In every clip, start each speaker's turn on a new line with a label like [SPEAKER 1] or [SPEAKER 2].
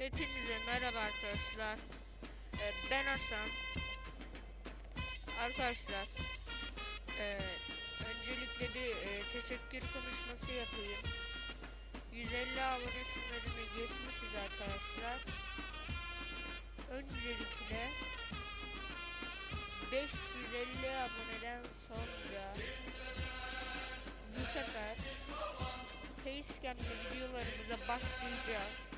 [SPEAKER 1] Hepinize merhaba arkadaşlar. Ee, ben Hasan. Arkadaşlar, ee, öncelikle bir ee, teşekkür konuşması yapayım. 150 abone sınırını geçmişiz arkadaşlar. Öncelikle 550 aboneden sonra bu sefer Facecam'de videolarımıza başlayacağız.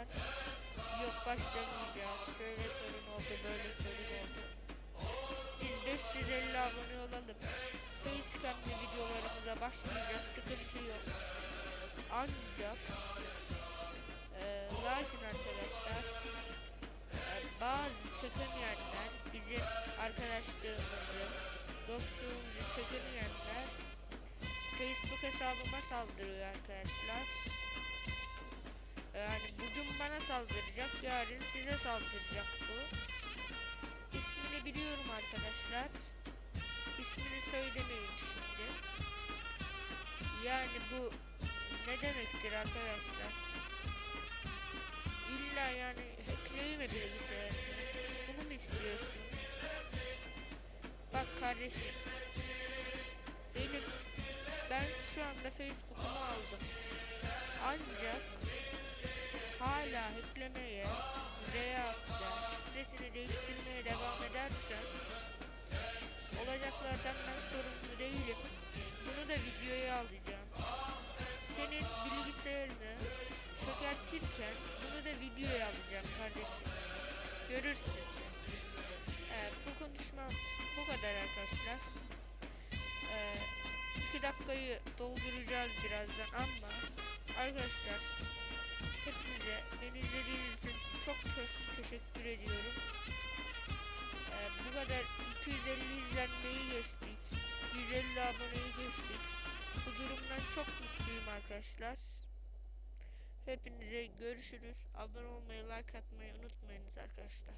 [SPEAKER 1] Arkadaşlar. Yok başlamayacağız. Şöyle sorun oldu, böyle sorun oldu. Biz 550 abone olalım. Facecam'de videolarımıza başlayacağız. Sıkıntı yok. Ancak eee lakin arkadaşlar eee, bazı çekemeyenler bizim arkadaşlığımızı dostluğumuzu çekemeyenler Facebook hesabıma saldırıyor arkadaşlar. Bana saldıracak, yarın size saldıracak bu. İsmini biliyorum arkadaşlar. İsmini söylemeyeyim şimdi. Yani bu ne demektir arkadaşlar? İlla yani hackleyeyim bilgisayarını? Bunu mu istiyorsun? Bak kardeşim. Benim ben şu anda Facebook'umu aldım. Ancak hala hacklemeye veya da değiştirmeye devam edersen olacaklardan ben sorumlu değilim. Bunu da videoya alacağım. Senin bilgisayarını çökertirken bunu da videoya alacağım kardeşim. Görürsün. Evet, bu konuşma bu kadar arkadaşlar. Ee, iki dakikayı dolduracağız birazdan ama arkadaşlar hepinize beni izlediğiniz için çok çok teşekkür ediyorum. Ee, bu kadar 250 izlenmeyi geçtik. 150 aboneyi geçtik. Bu durumdan çok mutluyum arkadaşlar. Hepinize görüşürüz. Abone olmayı, like atmayı unutmayınız arkadaşlar.